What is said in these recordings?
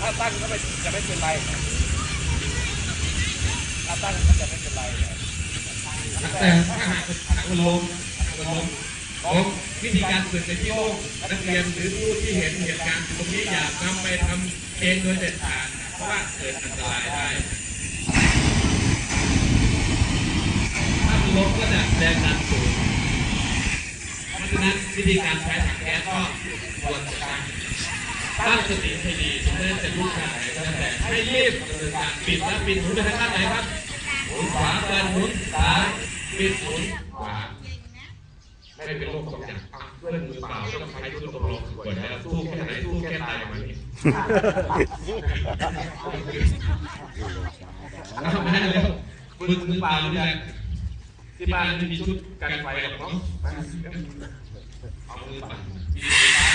ถ้าตั้งก็ไม่จะไม่เป็นไรถ้าตั้งก็จะไม่เป็นไรแต่ถ้าหากหากลมลมผมวิธีการฝึกในที่โลกนักเรียนหรือผู้ที่เห็นเหตุการณ์ตรงนี้อย่านำไปทำเองโดยเด็ดขาดเพราะว่าเกิดอันตรายได้ถ้าลมก็จะแรงดันสูงเพราะฉะนั้นวิธีการใช้ถังแก๊สก็ ตั้งสติให้ดีไม่ว่าจะลุกขาดไหนก็แล้วแต่ให้รีบดำเนินการปิดและปิดหมุนไปทางด้านไหนครับหมุนขวาเปิดหมุนซ้ายปิดหมุนขวาไม่เป็นโรคสองอย่างอะเพื่อนมือเปล่าต้องใช้ชุดอบรมก่อนแล้วสู้แค่ไหนสู้แค่ตายมานี้เอาไม่ได้แล้วฝึกมือเปล่านี่แหละที่บ้านไม่มีชุดกันไฟหรอกเนาะเอามือเปล่ามีมือเปล่า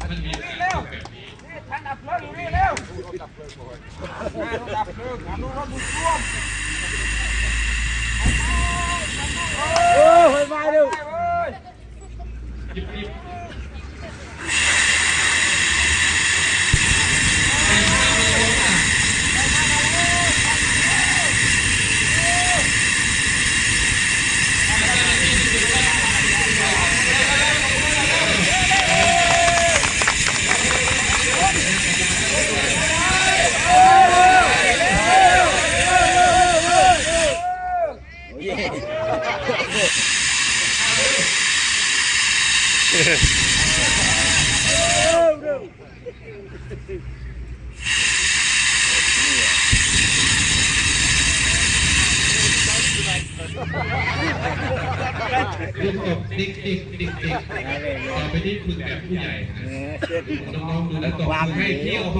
มันมีการฝึกแบบนี้ ท่านดับเพลิงอยู่นี่เร็วดับเพลิงดับเพลิงหาลูกรถบุญร่วม เออไฟไหม้เร็ว ยิบยิบ ลูกอกดิ๊กดิ๊กดิ๊กดิ๊กต่อไปนี้ฝึกแบบผู้ใหญ่น้องๆดูแลตบมือให้พี่อบ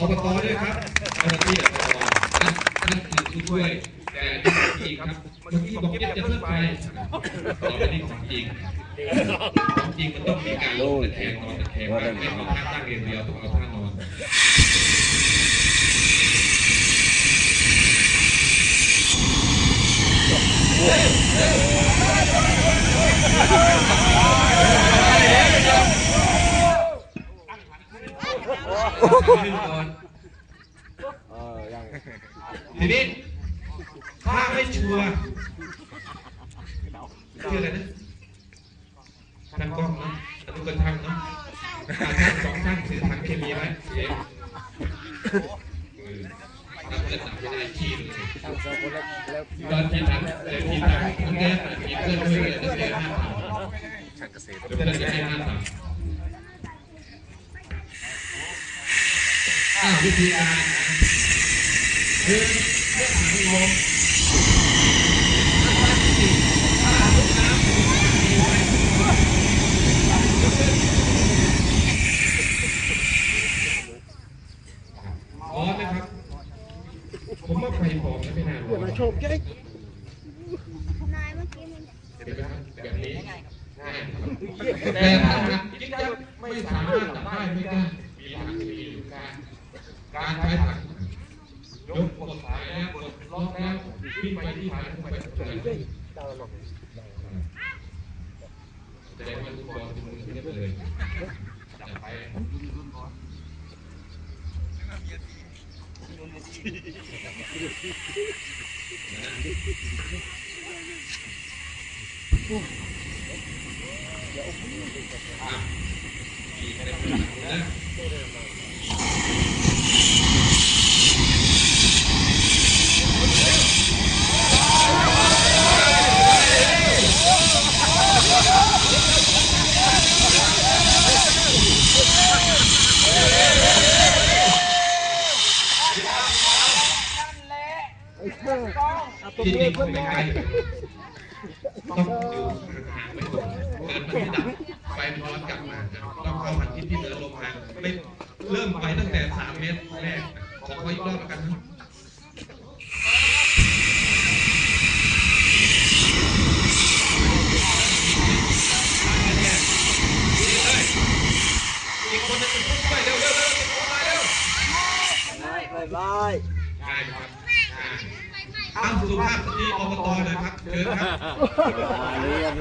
อบตด้วยครับอบตอบตนั่นนั่นคือผู้ช่วยแต่ที่จริงครับเมื่อกี้บอกเก็บจะเพิ่มไปต่อไปนี้ของจริง จริงมันต้องมีการลงตะแคงนอนตะแคงบ้างไม่เอาท่าตั้งเรียนเดียวต้องเอาท่านอนขึ้นก่อนเออยังทีนี้ถ้าไม่ชัวร์ชื่ออะไรนะ ทางกล้องนะอนุกรทำเนาะทางท่าสองท่านสื่อทางเคมีไหมเอ๊ะเออทำเกิดหนักไม่ได้ขี้เลยทั้งสองคนแตอนทีนั้นเดี๋ยวทีนั้นคุณแก้ทีเพื่อนด้วยเลยจะเสียห้าพันเพื่อนจะให้ห้าพันอ้าววิธีการคือเรื่องถังลม ร้อนนะครับ ผมว่าไฟหอมนะไม่นานร้อนมาโชคใจนายเมื่อกี้มันเห็นไหมครับแบบนี้ง่ายครับแต่ถ้าหากยิ่งจะไม่สามารถตัดได้ไม่กล้ามีทางที่มีอยู่กล้าการใช้ถังยกกดสายแล้วกดล็อกแล้ววิ่งไปที่ฐานไปเฉยเลยแสดงว่าทุกคนเป็นมือเรียบเลยจับไป Nah, ที่จริงไม่ใกล้ต้องอยู่ห่างๆไม่ตรงเกิดมันไม่ดับไฟมันร้อนกลับมาต้องเข้าหันทิศที่เหนือลงมาไม่เริ่มไปตั้งแต่ 3 เมตรแรกขอขออีกรอบแล้วกันนะอีกคนนึงเป็นผู้ช่วยเร็วๆเร็วๆอีกคนมาเร็วไฟไหม้ครับ ท่ายอ้าวสุภาพสตรีอบตหน่อยครับเชิญครับ เรียน